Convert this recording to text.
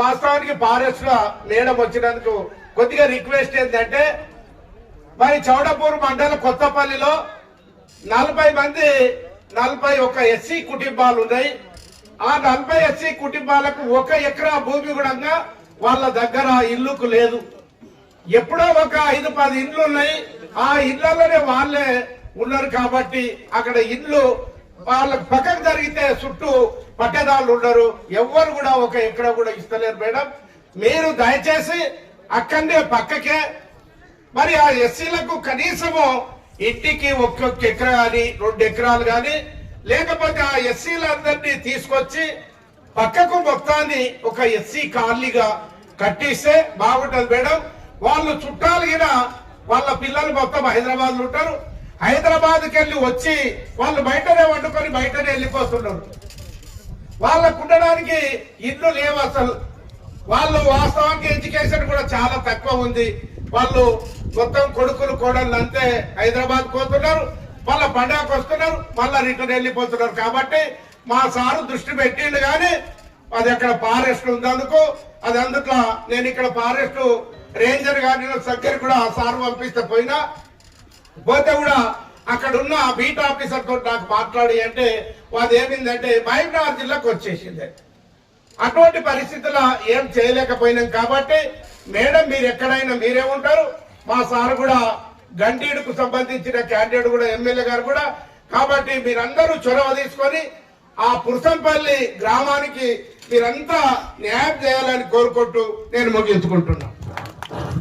వాస్తవానికి ఫారెస్ట్లో మేడం వచ్చినందుకు కొద్దిగా రిక్వెస్ట్ ఏంటంటే మరి చౌడపూర్ మండలం కొత్తపల్లిలో నలభై మంది నలభై ఒక ఎస్సీ కుటుంబాలు ఉన్నాయి. ఆ నలభై ఎస్సీ కుటుంబాలకు ఒక ఎకరా భూమి కూడా వాళ్ళ దగ్గర ఇల్లుకు లేదు. ఎప్పుడో ఒక ఐదు పది ఇండ్లు ఉన్నాయి. ఆ ఇళ్ళలోనే వాళ్ళే ఉన్నారు కాబట్టి అక్కడ ఇల్లు వాళ్ళకి పక్కకు జరిగితే చుట్టూ పట్టేదారులు ఉండరు. ఎవ్వరు కూడా ఒక ఎక్కడ కూడా ఇస్తలేరు మేడం. మీరు దయచేసి అక్కడనే పక్కకే. మరి ఆ ఎస్సీలకు కనీసము ఇంటికి ఒక్కొక్క ఎకరా కానీ రెండు ఎకరాలు కానీ లేకపోతే ఆ ఎస్సీలందరినీ తీసుకొచ్చి పక్కకు మొత్తాన్ని ఒక ఎస్సీ కాలనీగా కట్టిస్తే బాగుంటుంది మేడం. వాళ్ళు చుట్టాలు వాళ్ళ పిల్లలు మొత్తం హైదరాబాద్లో ఉంటారు. హైదరాబాద్కి వెళ్ళి వచ్చి వాళ్ళు బయటనే వండుకొని బయటనే వెళ్ళిపోతున్నారు. వాళ్ళకు ఉండడానికి ఇల్లు లేవు అసలు. వాళ్ళు వాస్తవానికి ఎడ్యుకేషన్ కూడా చాలా తక్కువ ఉంది. వాళ్ళు మొత్తం కొడుకులు కోడళ్ళు అంతే హైదరాబాద్ పోతున్నారు. మళ్ళా పండగకు వస్తున్నారు. మళ్ళా రిటర్న్ వెళ్ళిపోతున్నారు. కాబట్టి మా సారు దృష్టి పెట్టిండు కానీ అది అక్కడ ఫారెస్ట్ ఉంది అందుకు. అది అందుకు నేను ఇక్కడ ఫారెస్ట్ రేంజర్ గారి దగ్గర కూడా ఆ సార్ పంపిస్తే పోయినా పోతే కూడా అక్కడ ఉన్న బీట్ ఆఫీసర్ తోటి నాకు మాట్లాడి అంటే వాది ఏమిందంటే మహబూబ్నగర్ జిల్లాకు వచ్చేసింది. అటువంటి పరిస్థితుల్లో ఏం చేయలేకపోయినాం కాబట్టి మేడం మీరు ఎక్కడైనా మీరే ఉంటారు. మా సార్ కూడా గంటీడుకు సంబంధించిన క్యాండిడేట్ కూడా ఎమ్మెల్యే గారు కూడా. కాబట్టి మీరందరూ చొరవ తీసుకొని ఆ పురుషంపల్లి గ్రామానికి మీరంతా న్యాయం చేయాలని కోరుకుంటూ నేను ముగించుకుంటున్నాను